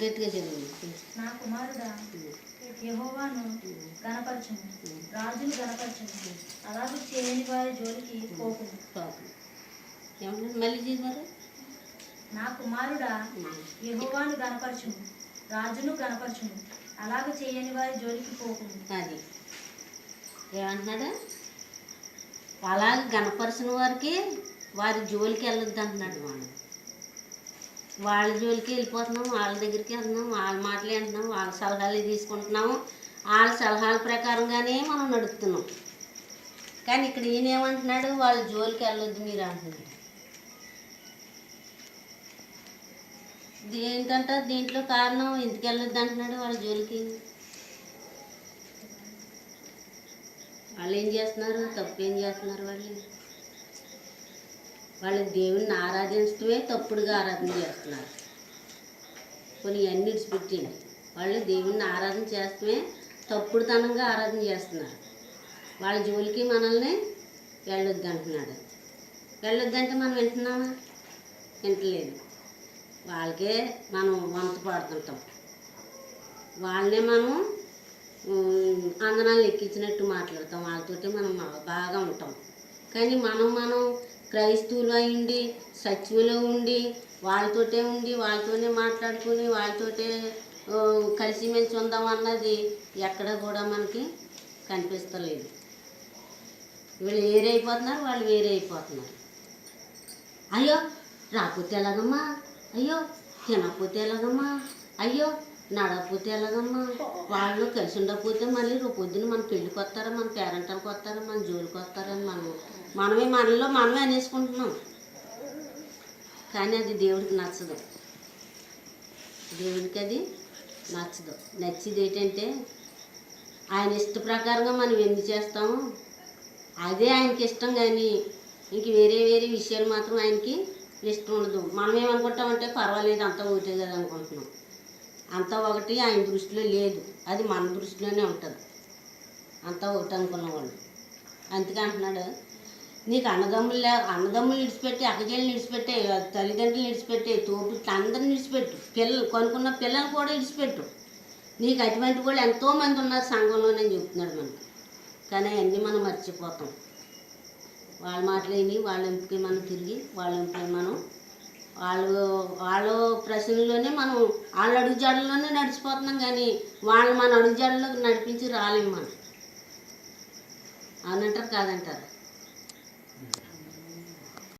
గట్టిగా చదువు నా కుమారుడా యెహోవాను గణపరచము రాజును గణపరచము అలాగే చేయని వారి జోలికి పోకుము. ఏమన్నా మళ్ళీ చేసి మరి. నా కుమారుడా యెహోవాను గణపరచుము రాజును గణపరచుము అలాగే చేయని వారి జోలికి పోకుము. అది. ఏమంటున్నాడా? అలాగే గణపరిచిన వారికి వారి జోలికి వెళ్ళొద్దు అంటున్నాడు మనం వాళ్ళ జోలికి వెళ్ళిపోతున్నాం వాళ్ళ దగ్గరికి వెళ్తున్నాం వాళ్ళ మాటలు వింటున్నాం వాళ్ళ సలహాలు తీసుకుంటున్నాము. వాళ్ళ సలహాల ప్రకారంగానే మనం నడుపుతున్నాం. కానీ ఇక్కడ ఈయన ఏమంటున్నాడు? వాళ్ళ జోలికి వెళ్ళొద్దు మీరు అంటున్నాడు. ఏంటంటే దీంట్లో కారణం? ఎందుకు వెళ్ళొద్దు అంటున్నాడు వాళ్ళ జోలికి? వాళ్ళు ఏం చేస్తున్నారు? తప్పు ఏం చేస్తున్నారు వాళ్ళు? వాళ్ళు దేవుణ్ణి ఆరాధించడమే తప్పుడుగా ఆరాధన చేస్తున్నారు. కొన్ని అన్ని పెట్టింది వాళ్ళు దేవుణ్ణి ఆరాధన చేస్తమే తప్పుడుతనంగా ఆరాధన చేస్తున్నారు. వాళ్ళ జోలికి మనల్ని వెళ్ళొద్దు అంటున్నాడు. వెళ్ళొద్దంటే మనం వింటున్నామా? వింటలేదు. వాళ్ళకే మనం వంత పాడుతుంటాం. వాళ్ళనే మనం అందనాలు ఎక్కించినట్టు మాట్లాడతాం. వాళ్ళతోటి మనం బాగా ఉంటాం. కానీ మనం మనం క్రైస్తవులు అయ్యండి సచివులు ఉండి వాళ్ళతోటే ఉండి వాళ్ళతోనే మాట్లాడుకుని వాళ్ళతోటే కలిసిమెలిసి ఉందాం అన్నది ఎక్కడ కూడా మనకి కనిపిస్తలేదు. వీళ్ళు వేరైపోతున్నారు అయిపోతున్నారు వాళ్ళు వేరే అయిపోతున్నారు. అయ్యో రాకపోతే ఎలాగమ్మా? అయ్యో తినకపోతే ఎలాగమ్మా? అయ్యో నడకపోతే ఎలాగమ్మా? వాళ్ళు కలిసి ఉండకపోతే మళ్ళీ రేపు పొద్దున మన పెళ్ళికి వస్తారా మన పేరెంటానికి వస్తారా మన జోలికి వస్తారని మనం. మనమే మనలో మనమే అనేసుకుంటున్నాం. కానీ అది దేవుడికి నచ్చదు. దేవుడికి అది నచ్చదు. నచ్చేది ఏంటంటే ఆయన ఇష్ట ప్రకారంగా మనం ఎన్ని చేస్తాము? అదే ఆయనకి ఇష్టం కానీ ఇంక వేరే వేరే విషయాలు మాత్రం ఆయనకి ఇష్టం ఉండదు. మనం ఏమనుకుంటామంటే పర్వాలేదు అంతా ఒకటే కదా అనుకుంటున్నాం. అంతా ఒకటి ఆయన దృష్టిలో లేదు. అది మన దృష్టిలోనే ఉంటుంది. అంతా ఒకటి అనుకున్నవాళ్ళు అందుకే అంటున్నాడు నీకు అన్నదమ్ములు లే అన్నదమ్ములు విడిచిపెట్టి అక్కజల్ని విడిచిపెట్టే తల్లిదండ్రులు విడిచిపెట్టే తోపు అందరిని విడిచిపెట్టు. పిల్లలు కొనుక్కున్న పిల్లలు కూడా విడిచిపెట్టు. నీకు అటువంటి వాళ్ళు ఎంతోమంది ఉన్నారు సంఘంలోనే చెప్తున్నాడు మనకి. కానీ అవన్నీ మనం మర్చిపోతాం. వాళ్ళ మాటలేని వాళ్ళ ఎంపిక మనం తిరిగి వాళ్ళ ఎంపిక మనం వాళ్ళు వాళ్ళ ప్రశ్నలోనే మనం వాళ్ళ అడుగుజాడల్లోనే నడిచిపోతున్నాం కానీ వాళ్ళు మన అడుగుజాడలోకి నడిపించి రాలేము మనం. అవునంటారు కాదంటారు?